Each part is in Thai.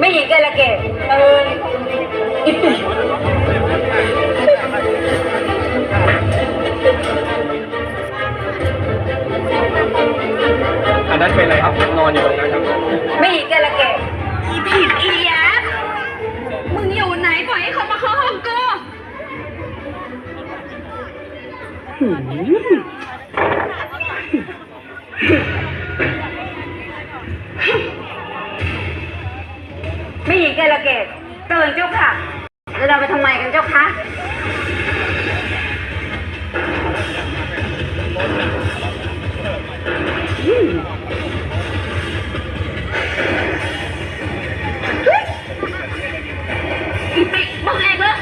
ไม่หญิงกาละเกดเอออีปิอันนั้นเป็นอะไรครับนอนอยู่ตรงนั้น ไม่หญิงกละเกดตื่นเจ้าค่ะแล้วเราไปทำไมกันเจ้าคะอีปิมึงเองเหรอ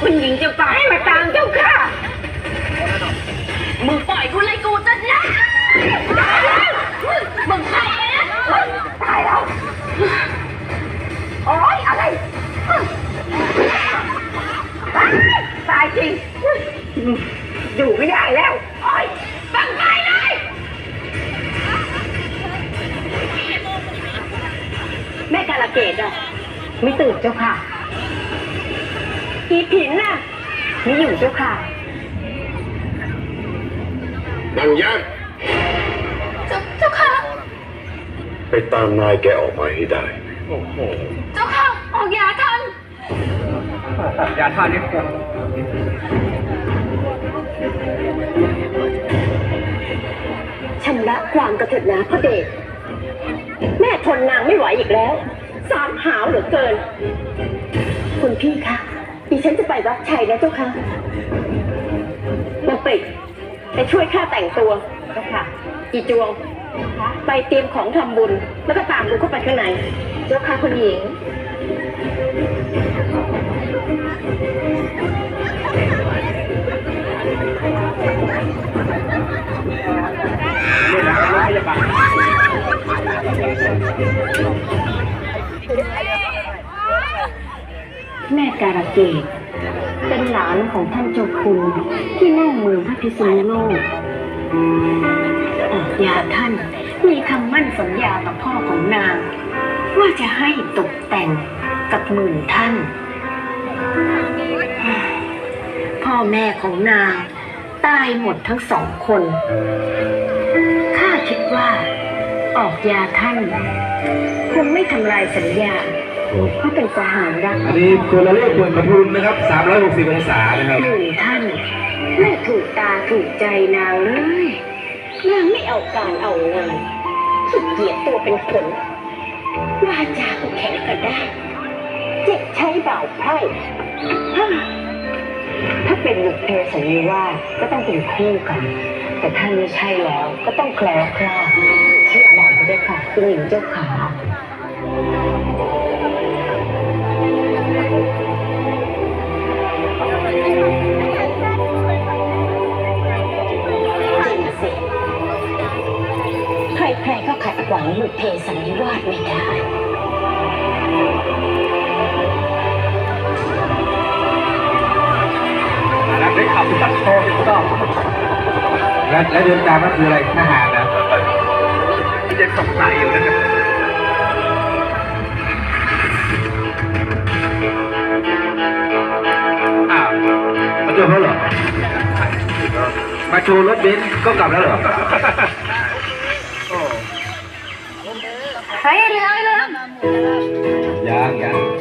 คุณหญิงจะปล่อยให้มาตาม มึงปล่อยกูเลยกูจะนะมึงใครนะตายแล้ว โอ๊ยอะไร ตายจริง อยู่ไม่ได้แล้ว โอ๊ยบังใครเลยแม่กาลเกตอะ ไม่ตื่นเจ้าค่ะอีผินน่ะ ไม่อยู่เจ้าค่ะ นางยักษ์เจ้าเจ้าค่ะ ไปตามนายแกออกมาให้ได้ โอ้โหเจ้าค่ะ ออกยาทันยาท่านี่ผมชำระความกระเถิดนะพระเดช แม่ทนนางไม่ไหวอีกแล้ว สามหาวเหลือเกิน คุณพี่คะดิฉันจะไปวัดชัยนะเจ้าค่ะนางปริก ไปช่วยข้าแต่งตัวจ้าค่ะอีจวงไปเตรียมของทำบุญ แล้วก็ตามดูเข้าไปข้างในเจ้าค่ะคุณหญิงนี่แหละรถพยาบาล แม่การะเกดเป็นหลานของท่านเจ้าคุณที่แน่เมืองพระพิษณุโลกออกยาท่านมีคำมั่นสัญญากับพ่อของนาง ว่าจะให้ตกแต่งกับหมื่นท่าน พ่อแม่ของนางตายหมดทั้งสองคน ข้าคิดว่า ออกยาท่านคงไม่ทำลายสัญญาเพราะเป็นสหารรักอันนี้ตัวเราเลขเปิดประทุนนะครับ 360 องศานะครับหนึ่งท่านไม่ถูกตาถูกใจนางเลยนางไม่เอาการเอางานสุดเกียจตัวเป็นขนวาจาก็แข็งกระด้างเจ็บใช้เบาไพร่ฮ่าถ้าเป็นบุพเพสันนิวาสก็ต้องเป็นคู่กัน แต่ถ้าไม่ใช่แล้วก็ต้องแคล้วคลาด เชื่อบอกก็ได้ค่ะคุณหญิงเจ้าขาจริงสิใครๆก็ขัดขวางบุพเพสันนิวาสไม่ได้แล้วได้ขับตัดโชว์ถูกต้องและและเดินตามก็คืออะไรทหาร มาเจอเขาเหรอมาโชว์